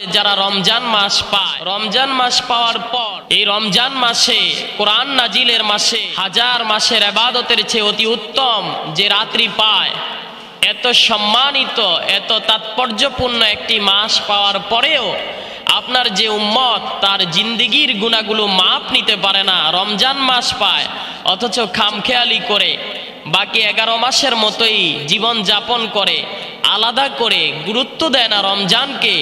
যারা রমজান মাস পায়, রমজান মাস পাওয়ার পর এই রমজান মাসে, কোরআন নাজিলের মাসে, হাজার মাসের আবাদতের চেয়ে অতি উত্তম যে রাত্রি পায়, এত সম্মানিত, এত তাৎপর্যপূর্ণ একটি মাস পাওয়ার পরেও আপনার যে উম্মত, তার জিন্দিগির গুণাগুলো মাপ নিতে পারে না, রমজান মাস পায়, অথচ খামখেয়ালি করে, বাকি এগারো মাসের মতোই জীবন যাপন করে, আলাদা করে গুরুত্ব দেয় না রমজানকে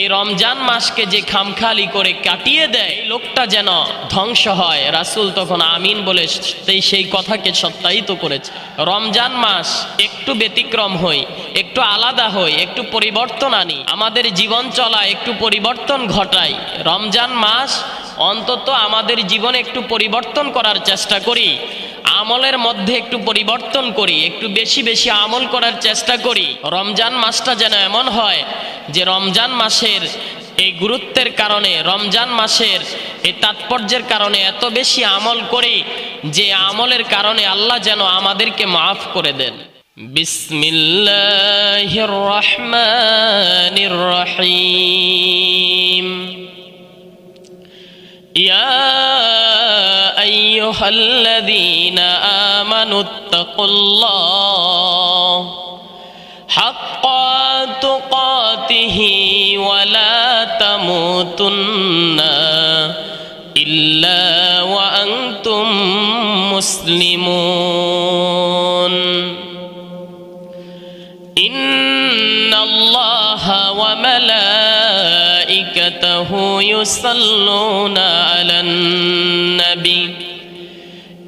এই রমজান মাসকে যে খামখালি করে কাটিয়ে দেয় লোকটা যেন ধ্বংস হয়। রাসূল তখন আমিন বলে সেই কথাকে সত্যায়িত করেছে। রমজান মাস একটু ব্যতিক্রম হই, একটু আলাদা হই, একটু পরিবর্তন আনি, আমাদের জীবন চলা একটু পরিবর্তন ঘটাই। রমজান মাস অন্তত আমাদের জীবনে একটু পরিবর্তন করার চেষ্টা করি। আমলের মধ্যে একটু পরিবর্তন করি, একটু বেশি বেশি আমল করার চেষ্টা করি। রমজান মাসটা যেন এমন হয় যে রমজান মাসের এই গুরুত্বের কারণে, রমজান মাসের এই তাৎপর্যের কারণে এত বেশি আমল করি যে আমলের কারণে আল্লাহ যেন আমাদেরকে মাফ করে দেন। বিসমিল্লাহির রহমানির রহিম। يا أيها الذين آمنوا اتقوا الله حق تقاته ولا تموتن إلا وأنتم مسلمون. إن الله وملائكته يصلون على النبي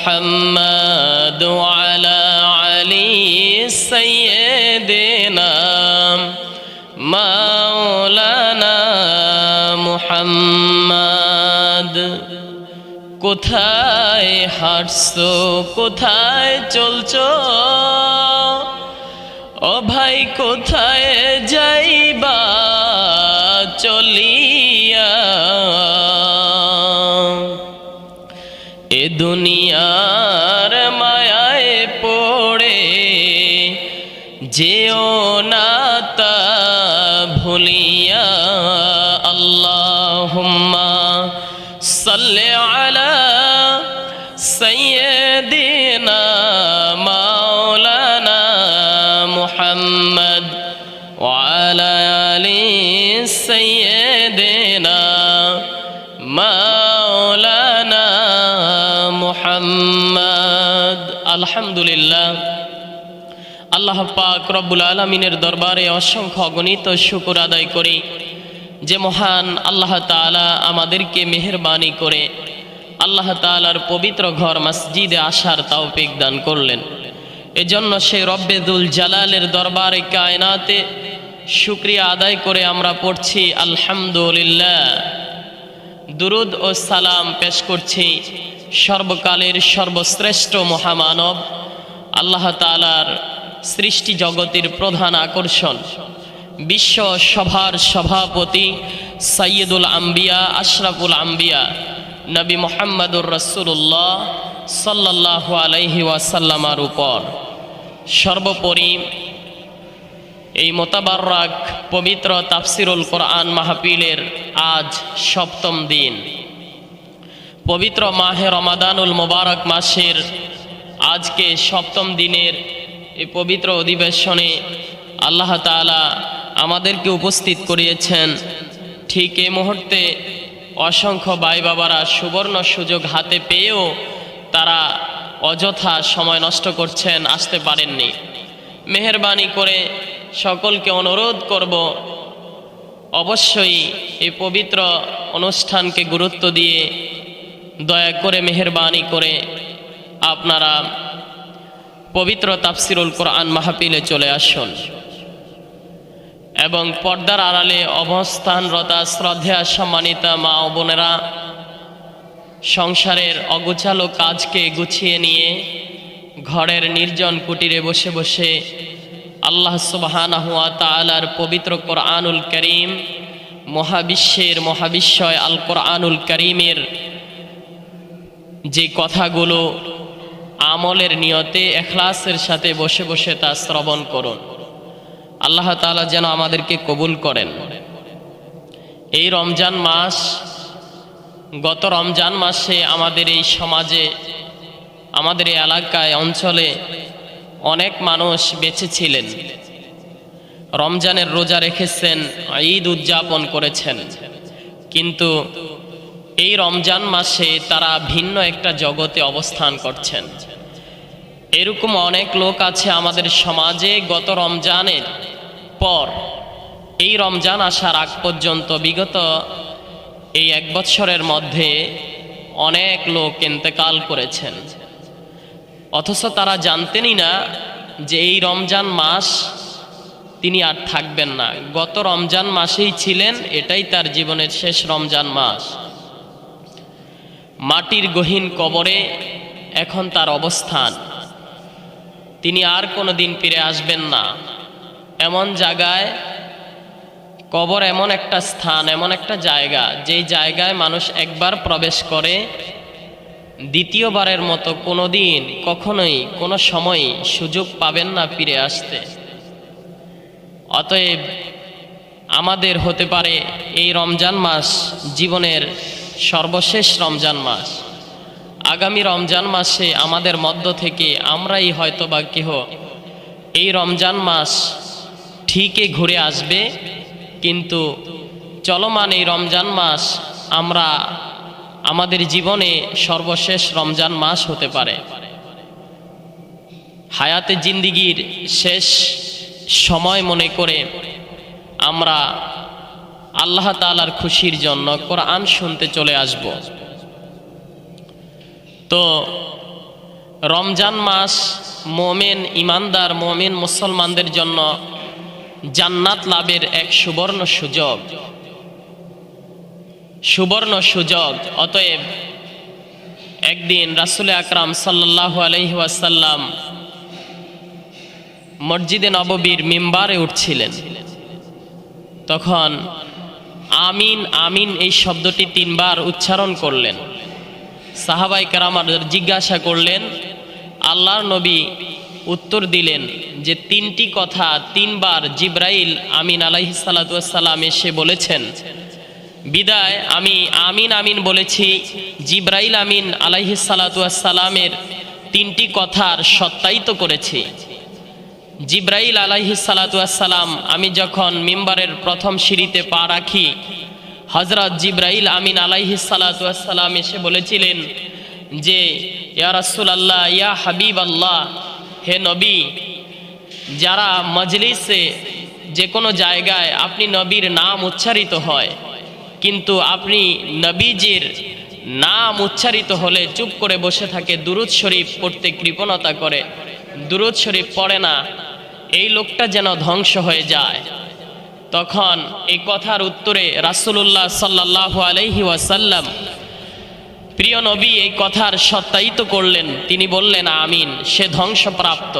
محمد وعلى علي سيدنا مولانا محمد কোথায় হাঁটছো কোথায় চলছো ও ভাই কোথায় যাইবা দুনিয়ার মায়ায় পড়ে যেও না তা ভুলিয়া আল্লাহ সাল্লে আলা পাক রব্বুল আলমিনের দরবারে অসংখ্য অগণিত শুকুর আদায় করি। যে মহান আল্লাহ তাআলা আমাদেরকে মেহেরবানি করে আল্লাহ তাআলার পবিত্র ঘর মসজিদে আসার তৌফিক দান করলেন। এজন্য সে রব্বেদুল জালালের দরবারে কায়নাতে শুক্রিয়া আদায় করে আমরা পড়ছি, আলহামদুলিল্লাহ। দুরুদ ও সালাম পেশ করছি সর্বকালের সর্বশ্রেষ্ঠ মহামানব আল্লাহ তালার সৃষ্টি জগতের প্রধান আকর্ষণ। বিশ্ব সভার সভাপতি সৈয়দুল আম্বিয়া, আশরাফুল আম্বিয়া, নবী মোহাম্মদুর রসুল্লাহ সাল্লাহ আলাইহি ওয়াসাল্লামার উপর। সর্বোপরি এই মোতাবারক পবিত্র তাফসিরুল কোরআন মাহফিলের আজ সপ্তম দিন। পবিত্র মাহে রমাদানুল মোবারক মাসের আজকে সপ্তম দিনের এই পবিত্র অধিবেশনে আল্লাহ তাআলা আমাদেরকে উপস্থিত করিয়েছেন। ঠিক এই মুহূর্তে অসংখ্য ভাই বাবারা সুবর্ণ সুযোগ হাতে পেয়েও তারা অযথা সময় নষ্ট করছেন, আসতে পারেননি। মেহরবানি করে সকলকে অনুরোধ করব, অবশ্যই এই পবিত্র অনুষ্ঠানকে গুরুত্ব দিয়ে দয়া করে মেহরবানি করে আপনারা পবিত্র তাফসিরুল কোরআন মাহফিলে চলে আসুন। এবং পর্দার আড়ালে অবস্থানরতা শ্রদ্ধা সম্মানিতা মা ও বোনেরা, সংসারের অগোছালো কাজকে গুছিয়ে নিয়ে ঘরের নির্জন কুটিরে বসে বসে আল্লাহ সুবাহানাহুয়া তালার পবিত্র কোরআনুল করিম, মহাবিশ্বের মহাবিশ্বয় আল কোরআনুল করিমের যে কথাগুলো আমলের নিয়তে, এখলাসের সাথে বসে বসে তা শ্রবণ করুন। আল্লাহ তাআলা যেন আমাদেরকে কবুল করেন। এই রমজান মাস, গত রমজান মাসে আমাদের এই সমাজে, আমাদের এই এলাকায়, অঞ্চলে অনেক মানুষ বেঁচে ছিলেন। রমজানের রোজা রেখেছেন, ঈদ উদযাপন করেছেন। কিন্তু এই রমজান মাসে তারা ভিন্ন একটা জগতে অবস্থান করছেন। এরকম অনেক লোক আছে আমাদের সমাজে গত রমজানের পর। এই রমজান আসার আগ পর্যন্ত বিগত এই এক বৎসরের মধ্যে অনেক লোক ইন্তেকাল করেছেন। অথচ তারা জানতেনই না যে এই রমজান মাস তিনি আর থাকবেন না। গত রমজান মাসেই ছিলেন, এটাই তার জীবনের শেষ রমজান মাস। মাটির গহীন কবরে এখন তার অবস্থান। তিনি আর কোনো দিন ফিরে আসবেন না। এমন জায়গায়, কবর এমন একটা স্থান, এমন একটা জায়গা, যেই জায়গায় মানুষ একবার প্রবেশ করে, দ্বিতীয়বারের মতো কোনো দিন কখনোই, কোনো সময় সুযোগ পাবেন না ফিরে আসতে। অতএব, আমাদের হতে পারে এই রমজান মাস জীবনের সর্বশেষ রমজান মাস। আগামী রমজান মাসে আমাদের মধ্য থেকে আমরাই হয়তো বা কেহ এই রমজান মাস ঠিকই ঘুরে আসবে, কিন্তু চলমান এই রমজান মাস আমরা আমাদের জীবনে সর্বশেষ রমজান মাস হতে পারে। হায়াতে জিন্দিগির শেষ সময় মনে করে আমরা আল্লাহ তালার খুশির জন্য কোরআন শুনতে চলে আসব। তো রমজান মাস মোমেন ইমানদার, মোমেন মুসলমানদের জন্য জান্নাত লাভের এক সুবর্ণ সুযোগ। সুবর্ণ সুযোগ। অতএব একদিন রাসুল আকরাম সাল্লাহ আলহি ওয়াসাল্লাম মসজিদে নববীর মেম্বারে উঠছিলেন। তখন আমিন আমিন এই শব্দটি তিনবার উচ্চারণ করলেন। সাহাবাই কারামার জিজ্ঞাসা করলেন, আল্লাহর নবী উত্তর দিলেন যে তিনটি কথা তিনবার জিব্রাইল আমিন আলাইহি সালাতাম এসে বলেছেন। বিদায়, আমি আমিন আমিন বলেছি, জিব্রাইল আমিন আলাইহি সালাতামের তিনটি কথার সত্যায়িত করেছি। জিব্রাইল আলাইহি সালাতাম আমি যখন মিম্বারের প্রথম সিঁড়িতে পা রাখি হজরত জিব্রাইল আমিন আলাইহি সালাতাম এসে বলেছিলেন যে, ইয়া রাসুল আল্লাহ ইয়া হাবিব আল্লাহ হে নবী, যারা মজলিসে যে কোনো জায়গায় আপনি নবীর নাম উচ্চারিত হয়, কিন্তু আপনি নবীজির নাম উচ্চারিত হলে চুপ করে বসে থাকে, দুরুদ শরীফ পড়তে কৃপণতা করে, দুরুদ শরীফ পড়ে না, এই লোকটা যেন ধ্বংস হয়ে যায়। তখন এই কথার উত্তরে রাসুল্লাহ সাল্লাহ আলহি ওয়াসাল্লাম প্রিয় নবী এই কথার সত্যায়িত করলেন। তিনি বললেন, আমিন, সে ধ্বংসপ্রাপ্ত।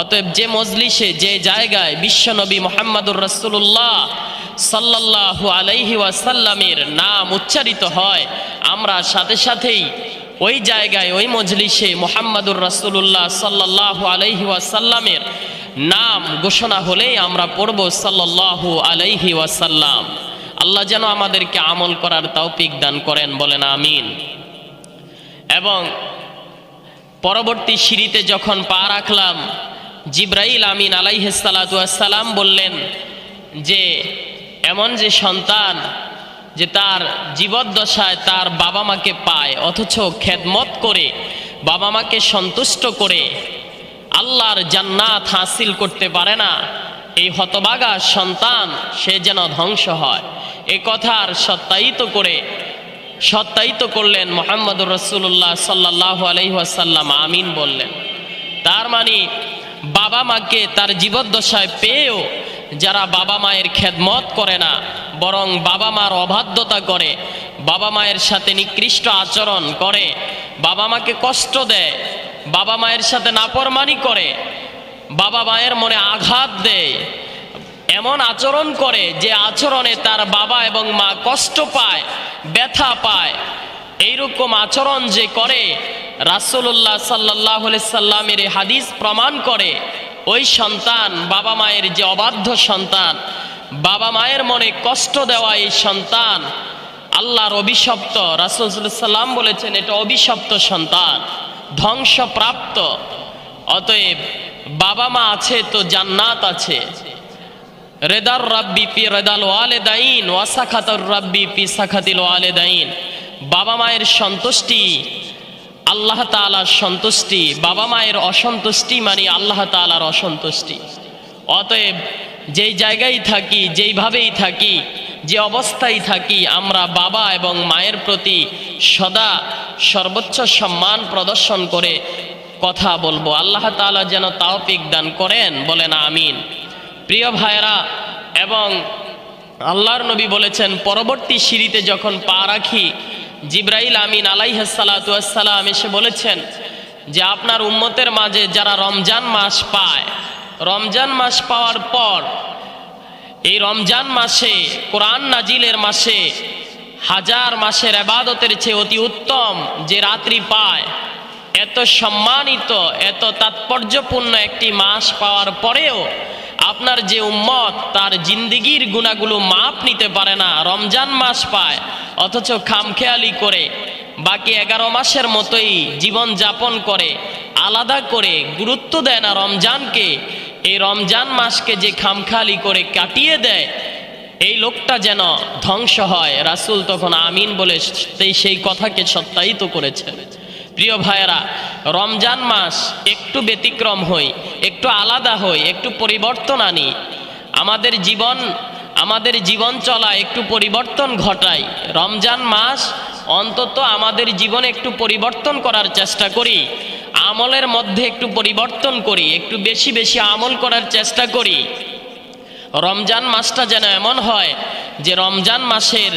অতএব যে মজলিসে, যে জায়গায় বিশ্বনবী মোহাম্মদুর রসুল্লাহ সাল্লাল্লাহু আলাইহি ওয়াসাল্লামের নাম উচ্চারিত হয়, আমরা সাথে সাথেই ওই জায়গায়, ওই মজলিসে মোহাম্মদুর রসুল্লাহ সাল্লাল্লাহু আলাইহি ওয়াসাল্লামের নাম ঘোষণা হলেই আমরা পড়ব সাল্লাল্লাহু আলাইহি ওয়াসাল্লাম। আল্লাহ যেন আমাদেরকে আমল করার তৌফিক দান করেন, বলেন আমিন। এবং পরবর্তী সিঁড়িতে যখন পা রাখলাম, জিব্রাইল আমিন আলাইহাসালাম বললেন যে, এমন যে সন্তান যে তার জীবদ্দশায় তার বাবা মাকে পায়, অথচ খেদমত করে বাবা মাকে সন্তুষ্ট করে আল্লাহর জান্নাত হাসিল করতে পারে না। এই হতবাগা সন্তান সে যেন ধ্বংস হয়। এ কথার সত্যায়িত করে, সত্যায়িত করলেন মোহাম্মদ রসুল্লাহ সাল্লাহ আলহিহাসাল্লাম আমিন বললেন। তার মানে বাবা মাকে তার জীবদ্দশায় পেয়েও যারা বাবা মায়ের খেদমত করে না, বরং বাবা মার অবাধ্যতা করে, বাবা মায়ের সাথে নিকৃষ্ট আচরণ করে, বাবা মাকে কষ্ট দেয় বাবা মায়ের সাথে নাপরমানি করে, বাবা মায়ের মনে আঘাত দেয়, এমন আচরণ করে যে আচরণে তার বাবা এবং মা কষ্ট পায়, ব্যথা পায়। এইরকম আচরণ যে করে রাসুল্লাহ সাল্লাহ সাল্লামের হাদিস প্রমাণ করে, ওই সন্তান বাবা মায়ের যে অবাধ্য সন্তান, বাবা মায়ের মনে কষ্ট দেওয়া এই সন্তান, আল্লাহর অভিশপ্ত, রাসুল সাল্লাম বলেছেন এটা অভিশপ্ত সন্তান। ধ্বংসপ্রাপ্ত। অতএব বাবা মা আছে তো জান্নাত আছে। রেদার রাব্বি পি রেদাল ওয়ালেদাইন, ওয়াসাখাতার রাব্বি পি সাখাতিল ওয়ালেদাইন। বাবা মায়ের সন্তুষ্টি আল্লাহ তাআলার সন্তুষ্টি বাবা মায়ের অসন্তুষ্টি মানে আল্লাহ তাআলার অসন্তুষ্টি। অতএব যেই জায়গায় থাকি, যেইভাবেই থাকি যে অবস্থায় থাকি, আমরা বাবা এবং মায়ের প্রতি সদা সর্বোচ্চ সম্মান প্রদর্শন করে কথা বলব। আল্লাহ তাআলা যেন তাওফিক দান করেন, বলেন আমিন। প্রিয় ভাইরা এবং আল্লাহর নবী বলেছেন, পরবর্তী সিঁড়িতে যখন পা রাখি, জিব্রাইল আমিন আলাইহাসালাম এসে বলেছেন যে, আপনার উম্মতের মাঝে যারা রমজান মাস পায়, রমজান মাস পাওয়ার পর এই রমজান মাসে, কোরআন নাজিলের মাসে, হাজার মাসের আবাদতের চেয়ে অতি উত্তম যে রাত্রি পায়, এত সম্মানিত, এত তাৎপর্যপূর্ণ একটি মাস পাওয়ার পরেও আপনার যে উম্মত, তার জিন্দিগির গুণাগুলো মাপ নিতে পারে না, রমজান মাস পায়, অথচ খামখেয়ালি করে, বাকি এগারো মাসের মতোই জীবন যাপন করে, আলাদা করে গুরুত্ব দেয় না রমজানকে এই রমজান মাসকে যে খামখালি করে কাটিয়ে দেয়, এই লোকটা যেন ধ্বংস হয়। রাসুল তখন আমিন বলে সেই কথাকে সত্যায়িত করেছেন প্রিয় ভাইয়েরা, রমজান মাস একটু ব্যতিক্রম হই, একটু আলাদা হই, একটু পরিবর্তন আনি। আমাদের জীবন আমাদের জীবন চলা একটু পরিবর্তন ঘটাই। রমজান মাস অন্তত আমাদের জীবনে একটু পরিবর্তন করার চেষ্টা করি। আমলের মধ্যে একটু পরিবর্তন করি, একটু বেশি বেশি আমল করার চেষ্টা করি। রমজান মাসটা যেন এমন হয় যে রমজান মাসের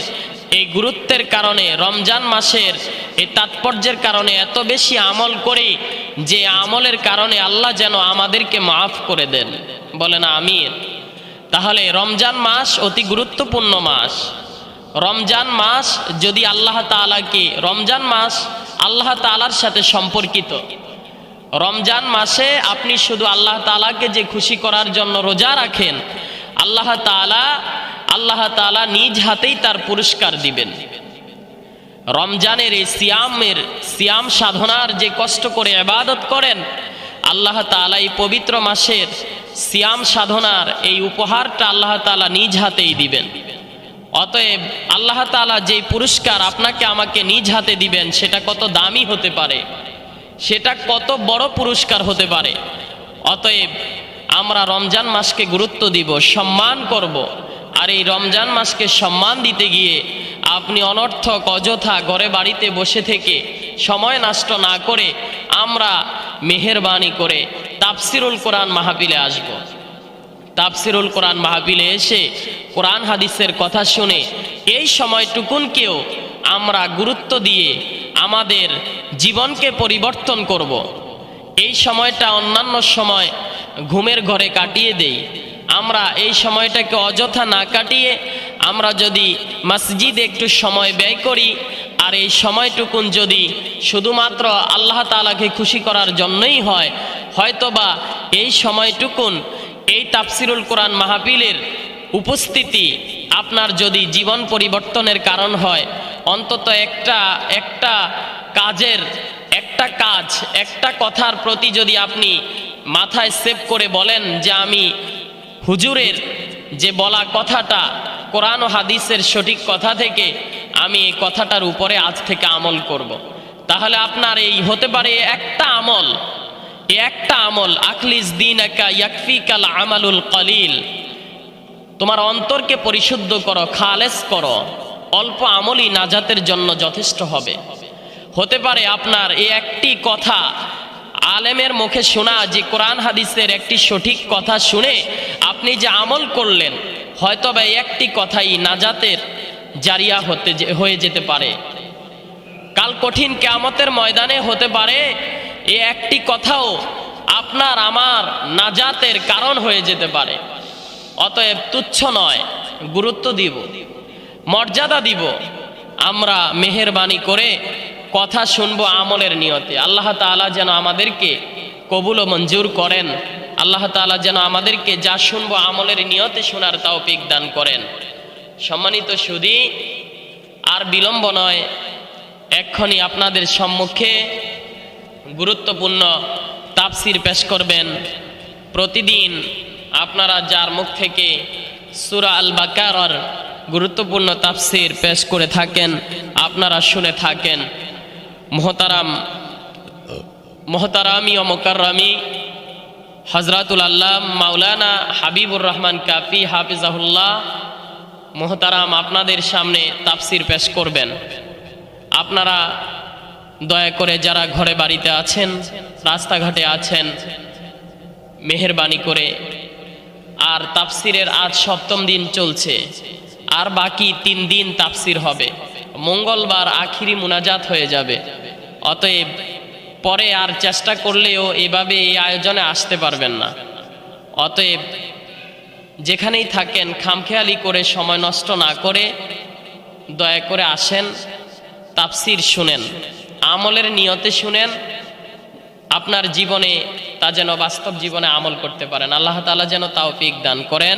এই গুরুত্বের কারণে, রমজান মাসের এই তাৎপর্যের কারণে এত বেশি আমল করি যে আমলের কারণে আল্লাহ যেন আমাদেরকে মাফ করে দেন। বলেন আমির তাহলে রমজান মাস অতি গুরুত্বপূর্ণ মাস। রমজান মাস যদি আল্লাহ তালাকে রমজান মাস আল্লাহ তালার সাথে সম্পর্কিত। রমজান মাসে আপনি শুধু আল্লাহ তালাকে যে খুশি করার জন্য রোজা রাখেন, আল্লাহ তালা আল্লাহ তালা নিজ হাতেই তার পুরস্কার দিবেন। রমজানের এই সিয়ামের, সিয়াম সাধনার যে কষ্ট করে আবাদত করেন, আল্লাহ তালা এই পবিত্র মাসের সিয়াম সাধনার এই উপহারটা আল্লাহ তালা নিজ হাতেই দিবেন। অতএব আল্লাহ তালা যে পুরস্কার আপনাকে আমাকে নিজ হাতে দিবেন, সেটা কত দামি হতে পারে? সেটা কত বড় পুরস্কার হতে পারে অতএব আমরা রমজান মাসকে গুরুত্ব দিব, সম্মান করব। আর এই রমজান মাসকে সম্মান দিতে গিয়ে আপনি অনর্থক, অযথা ঘরে বাড়িতে বসে থেকে সময় নষ্ট না করে আমরা মেহেরবানি করে তাফসিরুল কোরআন মাহাবিলে আসব। তাফসিরুল কোরআন মাহবিলে এসে কোরআন হাদিসের কথা শুনে এই সময়টুকুনকেও আমরা গুরুত্ব দিয়ে আমাদের জীবনকে পরিবর্তন করব। এই সময়টা অন্যান্য সময় ঘুমের ঘরে কাটিয়ে দেই আমরা এই সময়টাকে অযথা না কাটিয়ে আমরা যদি মসজিদে একটু সময় ব্যয় করি আর এই সময়টুকুন যদি শুধুমাত্র আল্লাহ তালাকে খুশি করার জন্যই হয়, হয়তোবা এই সময়টুকুন, এই তাফসিরুল কোরআন মাহফিলের উপস্থিতি আপনার যদি জীবন পরিবর্তনের কারণ হয় অন্তত একটা একটা কাজের, একটা কাজ, একটা কথার প্রতি যদি আপনি মাথায় সেভ করে বলেন যে আমি হুজুরের যে বলা কথাটা, কোরআন হাদিসের সঠিক কথা থেকে আমি এই কথাটার উপরে আজ থেকে আমল করব। তাহলে আপনার এই হতে পারে একটা আমল এই একটা আমল, আখলিস দিন একা ইয়াকফিকাল আমালুল কলিল তোমার অন্তরকে পরিশুদ্ধ করো, খালেস করো অল্প আমলই নাজাতের জন্য যথেষ্ট হবে। হতে পারে আপনার এই একটি কথা আলেমের মুখে শোনা, যে কোরআন হাদিসের একটি সঠিক কথা শুনে আপনি যে আমল করলেন হয়তো বা এই একটি কথাই নাজাতের জারিয়া হতে হয়ে যেতে পারে। কাল কঠিন কেয়ামতের ময়দানে হতে পারে এই একটি কথাও আপনার আমার নাজাতের কারণ হয়ে যেতে পারে। অতএব তুচ্ছ নয়, গুরুত্ব দিব। মর্যাদা দিব। আমরা মেহেরবানি করে কথা শুনব আমলের নিয়তে। আল্লাহ তাআলা যেন আমাদেরকে কবুল ও মঞ্জুর করেন। আল্লাহ তাআলা যেন আমাদেরকে যা শুনব আমলের নিয়তে শোনার তৌফিক দান করেন। সম্মানিত সুদী, আর বিলম্ব নয় এক্ষণি আপনাদের সম্মুখে গুরুত্বপূর্ণ তাপসির পেশ করবেন। প্রতিদিন আপনারা যার মুখ থেকে সুরা আল বাকারর গুরুত্বপূর্ণ তাফসির পেশ করে থাকেন, আপনারা শুনে থাকেন। মহতারাম, মোহতারামি ও মোকাররামি হজরতুল আল্লাহ মাওলানা হাবিবুর রহমান কাফি হাফিজাহুল্লাহ, মহতারাম আপনাদের সামনে তাফসির পেশ করবেন। আপনারা দয়া করে যারা ঘরে বাড়িতে আছেন, রাস্তাঘাটে আছেন, মেহেরবানি করে, আর তাফসিরের আজ সপ্তম দিন চলছে। আর বাকি তিন দিন তাফসির হবে। মঙ্গলবার আখিরি মুনাজাত হয়ে যাবে। অতএব পরে আর চেষ্টা করলেও এভাবে এই আয়োজনে আসতে পারবেন না। অতএব যেখানেই থাকেন, খামখেয়ালি করে সময় নষ্ট না করে দয়া করে আসেন, তাফসির শুনেন, আমলের নিয়তে শুনেন, আপনার জীবনে তা যেন বাস্তব জীবনে আমল করতে পারেন। আল্লাহ তালা যেন তাওফিক দান করেন।